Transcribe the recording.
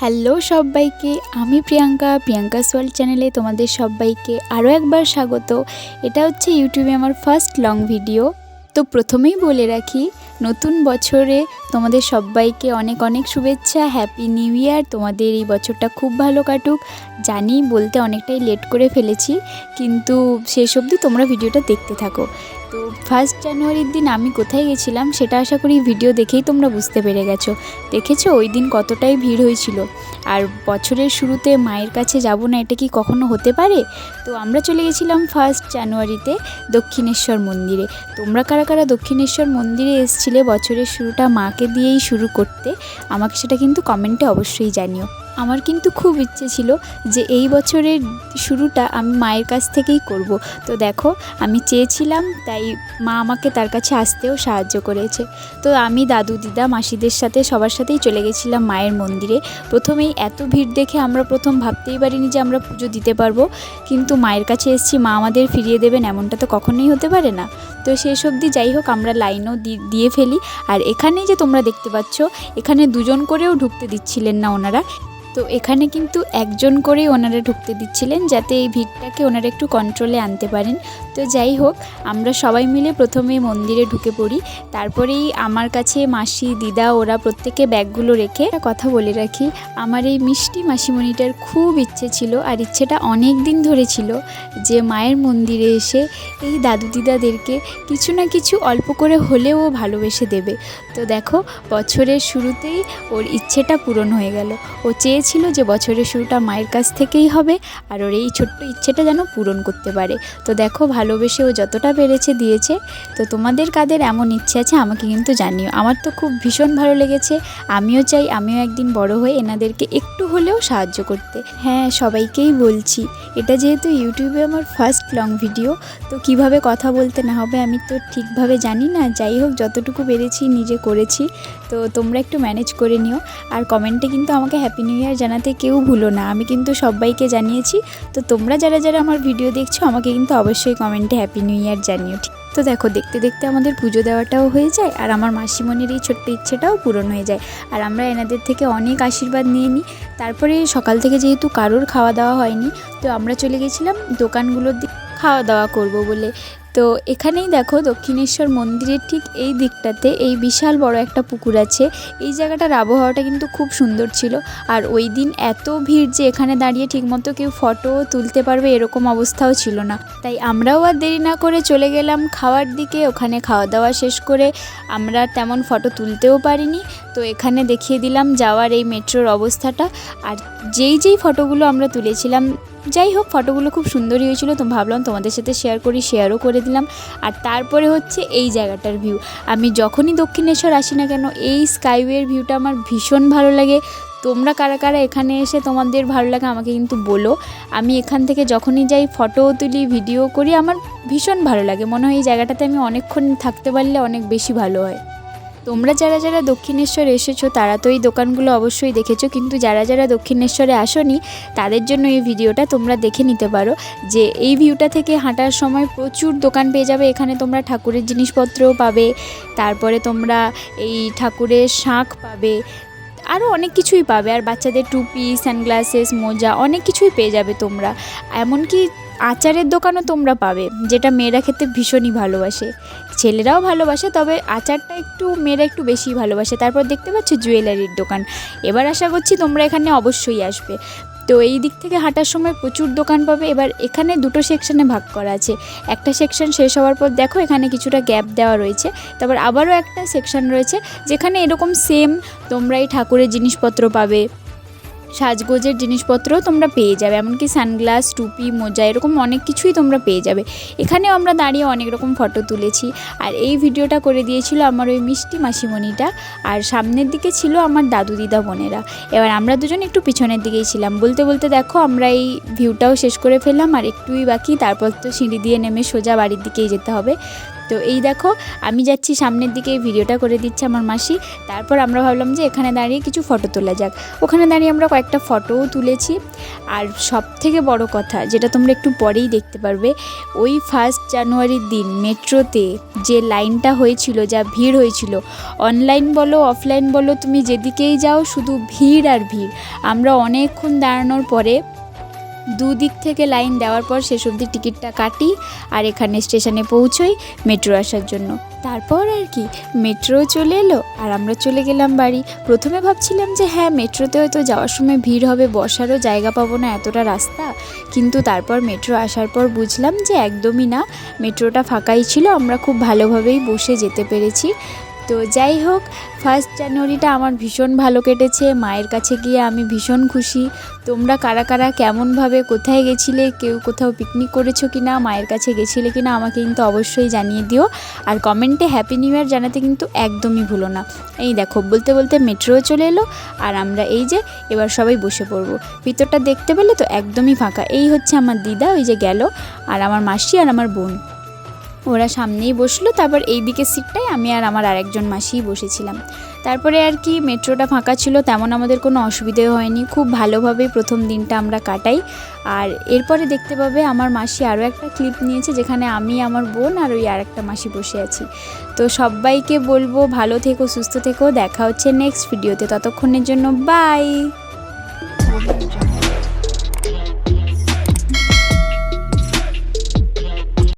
Hello সবাইকে, আমি Priyanka Priyanka world চ্যানেলে তোমাদের সবাইকে আরও একবার স্বাগত। এটা হচ্ছে ইউটিউবে আমার ফার্স্ট লং ভিডিও। তো প্রথমেই বলে রাখি, নতুন বছরে তোমাদের সবাইকে অনেক অনেক শুভেচ্ছা, হ্যাপি নিউ ইয়ার। তোমাদের এই বছরটা খুব ভালো কাটুক। জানি বলতে অনেকটাই লেট করে ফেলেছি, কিন্তু শেষ অবধি তোমরা ভিডিওটা দেখতে থাকো। তো ফার্স্ট জানুয়ারির দিন আমি কোথায় গেছিলাম সেটা আশা করি ভিডিও দেখেই তোমরা বুঝতে পেরে গেছো। দেখেছ ওই দিন কতটাই ভিড় হয়েছিল? আর বছরের শুরুতে মায়ের কাছে যাব না, এটা কি কখনো হতে পারে? তো আমরা চলে গেছিলাম ফার্স্ট জানুয়ারিতে দক্ষিণেশ্বর মন্দিরে। তোমরা কারা কারা দক্ষিণেশ্বর মন্দিরে এসছিলে বছরের শুরুটা মাকে দিয়েই শুরু করতে, আমাকে সেটা কিন্তু কমেন্টে অবশ্যই জানিও। আমার কিন্তু খুব ইচ্ছে ছিল যে এই বছরের শুরুটা আমি মায়ের কাছ থেকেই করব। তো দেখো, আমি চেয়েছিলাম, তাই মা আমাকে তার কাছে আসতেও সাহায্য করেছে। তো আমি দাদু, দিদা, মাসিদের সাথে সবার সাথেই চলে গেছিলাম মায়ের মন্দিরে। প্রথমেই এত ভিড় দেখে আমরা প্রথম ভাবতেই পারিনি যে আমরা পুজো দিতে পারব। কিন্তু মায়ের কাছে এসেছি, মা আমাদের ফিরিয়ে দেবেন এমনটা তো কখনোই হতে পারে না। তো শেষ অবধি যাই হোক, আমরা লাইনও দিয়ে ফেলি। আর এখানে যে তোমরা দেখতে পাচ্ছ, এখানে দুজন করেও ঢুকতে দিচ্ছিলেন না ওনারা। তো এখানে কিন্তু একজন করেই ওনারা ঢুকতে দিচ্ছিলেন যাতে এই ভিড়টাকে ওনারা একটু কন্ট্রোলে আনতে পারেন। তো যাই হোক, আমরা সবাই মিলে প্রথমে মন্দিরে ঢুকে পড়ি। তারপরেই আমার কাছে মাসি, দিদা, ওরা প্রত্যেকে ব্যাগগুলো রেখে কথা বলে রাখি, আমার এই মিষ্টি মাসিমণিটার খুব ইচ্ছে ছিল আর ইচ্ছেটা অনেক দিন ধরে ছিল যে মায়ের মন্দিরে এসে এই দাদু দিদাদেরকে কিছু না কিছু অল্প করে হলেও ভালোবেসে দেবে। তো দেখো, বছরের শুরুতেই ওর ইচ্ছেটা পূরণ হয়ে গেল। ও চেয়েছিল যে বছরের শুরুটা মায়ের কাছ থেকেই হবে আর ওর এই ছোট্ট ইচ্ছেটা যেন পূরণ করতে পারে। তো দেখো, ভালোবেসে ও যতটা পেরেছে দিয়েছে। তো তোমাদের কাদের এমন ইচ্ছে আছে আমাকে কিন্তু জানিও। আমার তো খুব ভীষণ ভালো লেগেছে। আমিও চাই আমিও একদিন বড় হয়ে এনাদেরকে একটু হলেও সাহায্য করতে। হ্যাঁ সবাইকেই বলছি, এটা যেহেতু ইউটিউবে আমার ফার্স্ট লং ভিডিও তো কীভাবে কথা বলতে না হবে আমি তো ঠিকভাবে জানি না। যাই হোক, যতটুকু পেরেছি নিজে করেছি। তো তোমরা একটু ম্যানেজ করে নিও। আর কমেন্টে কিন্তু আমাকে হ্যাপি নিউ ইয়ার জানাতে কেউ ভুলো না। আমি কিন্তু সবাইকে জানিয়েছি। তো তোমরা যারা যারা আমার ভিডিও দেখছ, আমাকে কিন্তু অবশ্যই কমেন্টে হ্যাপি নিউ ইয়ার জানিও তো দেখো, দেখতে দেখতে আমাদের পুজো দেওয়াটাও হয়ে যায়, আর আমার মাসিমণির এই ছোট্ট ইচ্ছেটাও পূরণ হয়ে যায়। আর আমরা এনাদের থেকে অনেক আশীর্বাদ নিয়ে নিই। তারপরে সকাল থেকে যেহেতু কারোর খাওয়া দাওয়া হয়নি, তো আমরা চলে গেছিলাম দোকানগুলোর দিকে খাওয়া দাওয়া করব বলে। তো এখানেই দেখো দক্ষিণেশ্বর মন্দিরের ঠিক এই দিকটাতে এই বিশাল বড় একটা পুকুর আছে। এই জায়গাটার আবহাওয়াটা কিন্তু খুব সুন্দর ছিল। আর ওই দিন এত ভিড় যে এখানে দাঁড়িয়ে ঠিকমতো কেউ ফটো তুলতে পারবে এরকম অবস্থাও ছিল না। তাই আমরাও আর দেরি না করে চলে গেলাম খাওয়ার দিকে। ওখানে খাওয়া দাওয়া শেষ করে আমরা তেমন ফটো তুলতেও পারিনি। তো এখানে দেখিয়ে দিলাম যাওয়ার এই মেট্রোর অবস্থাটা। আর যেই যেই ফটোগুলো আমরা তুলেছিলাম যাই হোক, ফটোগুলো খুব সুন্দরই হয়েছিল। তো ভাবলাম তোমাদের সাথে শেয়ার করি শেয়ারও করে দিলাম। আর তারপরে হচ্ছে এই জায়গাটার ভিউ আমি যখনই দক্ষিণেশ্বর আসি না কেন, এই স্কাইওয়ের ভিউটা আমার ভীষণ ভালো লাগে। তোমরা কারা কারা এখানে এসে তোমাদের ভালো লাগে আমাকে কিন্তু বলো। আমি এখান থেকে যখনই যাই ফটো তুলি ভিডিও করি, আমার ভীষণ ভালো লাগে। মনে হয় এই জায়গাটাতে আমি অনেকক্ষণ থাকতে পারলে অনেক বেশি ভালো হয়। তোমরা যারা যারা দক্ষিণেশ্বর এসেছ, তারা তো এই দোকানগুলো অবশ্যই দেখেছ, কিন্তু যারা যারা দক্ষিণেশ্বরে আসোনি, তাদের জন্য এই ভিডিওটা তোমরা দেখে নিতে পারো যে এই ভিউটা থেকে হাঁটার সময় প্রচুর দোকান পেয়ে যাবে। এখানে তোমরা ঠাকুরের জিনিসপত্রও পাবে, তারপরে তোমরা এই ঠাকুরের শাঁখ পাবে আরও অনেক কিছুই পাবে। আর বাচ্চাদের টুপি, সানগ্লাসেস, মোজা অনেক কিছুই পেয়ে যাবে তোমরা। এমনকি আচারের দোকানও তোমরা পাবে, যেটা মেয়েরা খেতে ভীষণই ভালোবাসে। ছেলেরাও ভালোবাসে, তবে আচারটা একটু, মেয়েরা একটু বেশি ভালোবাসে। তারপর দেখতে পাচ্ছ জুয়েলারির দোকান। এবার আশা করছি তোমরা এখানে অবশ্যই আসবে। তো এই দিক থেকে হাঁটার সময় প্রচুর দোকান পাবে। এবার এখানে দুটো সেকশনে ভাগ করা আছে। একটা সেকশন শেষ হওয়ার পর দেখো, এখানে কিছুটা গ্যাপ দেওয়া রয়েছে। তারপর আবারও একটা সেকশন রয়েছে, যেখানে এরকম সেম তোমরা এই ঠাকুরের জিনিসপত্র পাবে। সাজগোজের জিনিসপত্রও তোমরা পেয়ে যাবে, এমনকি সানগ্লাস টুপি, মোজা, এরকম অনেক কিছুই তোমরা পেয়ে যাবে। এখানেও আমরা দাঁড়িয়ে অনেক রকম ফটো তুলেছি। আর এই ভিডিওটা করে দিয়েছিল আমার ওই মিষ্টি মাসিমণিটা, আর সামনের দিকে ছিল আমার দাদু দিদা বোনেরা। এবার আমরা দুজন একটু পিছনের দিকেই ছিলাম। বলতে বলতে দেখো, আমরা এই ভিউটাও শেষ করে ফেললাম, আর একটুই বাকি, তারপর তো সিঁড়ি দিয়ে নেমে সোজা বাড়ির দিকেই যেতে হবে। তো এই দেখো, আমি যাচ্ছি সামনের দিকে, এই ভিডিওটা করে দিচ্ছে আমার মাসি। তারপর আমরা ভাবলাম যে এখানে দাঁড়িয়ে কিছু ফটো তোলা যাক। ওখানে দাঁড়িয়ে আমরা কয়েকটা ফটোও তুলেছি। আর সব থেকে বড় কথা, যেটা তোমরা একটু পরেই দেখতে পারবে, ওই ফার্স্ট জানুয়ারির দিন মেট্রোতে যে লাইনটা হয়েছিল, যা ভিড় হয়েছিল অনলাইন বলো অফলাইন বলো, তুমি যেদিকেই যাও, শুধু ভিড় আর ভিড়। আমরা অনেকক্ষণ দাঁড়ানোর পরে দুদিক থেকে লাইন দেওয়ার পর শেষ অবধি টিকিটটা কাটি আর এখানে স্টেশনে পৌঁছোই মেট্রো আসার জন্য। তারপর আর কি, মেট্রো চলে এলো আর আমরা চলে গেলাম বাড়ি। প্রথমে ভাবছিলাম যে হ্যাঁ মেট্রোতে হয়তো যাওয়ার সময় ভিড় হবে, বসারও জায়গা পাবো না এতটা রাস্তা। কিন্তু তারপর মেট্রো আসার পর বুঝলাম যে একদমই না, মেট্রোটা ফাঁকাই ছিল, আমরা খুব ভালোভাবেই বসে যেতে পেরেছি। তো যাই হোক ফার্স্ট জানুয়ারিটা আমার ভীষণ ভালো কেটেছে, মায়ের কাছে গিয়ে আমি ভীষণ খুশি। তোমরা কারা কারা কেমনভাবে কোথায় গেছিলে, কেউ কোথাও পিকনিক করেছ কি না মায়ের কাছে গেছিলে কি না আমাকে কিন্তু অবশ্যই জানিয়ে দিও। আর কমেন্টে হ্যাপি নিউ ইয়ার জানাতে কিন্তু একদমই ভুলো না। এই দেখো, বলতে বলতে মেট্রোও চলে এলো, আর আমরা এই যে এবার সবাই বসে পড়ব। ভিতরটা দেখতে পেলে তো একদমই ফাঁকা। এই হচ্ছে আমার দিদা, ওই যে গেল, আর আমার মাসি আর আমার বোন। ওরা সামনেই বসল, তারপর এই দিকের সিটটায় আমি আর আমার আরেকজন মাসিই বসেছিলাম। তারপরে আর কি মেট্রোটা ফাঁকা ছিল, তেমন আমাদের কোনো অসুবিধে হয়নি। খুব ভালোভাবেই প্রথম দিনটা আমরা কাটাই। আর এরপরে দেখতে পাবে আমার মাসি আরও একটা ক্লিপ নিয়েছে, যেখানে আমি, আমার বোন আর ওই আর একটা মাসি বসে আছি। তো সবাইকে বলব ভালো থেকো, সুস্থ থেকো, দেখা হচ্ছে নেক্সট ভিডিওতে ততক্ষণের জন্য বাই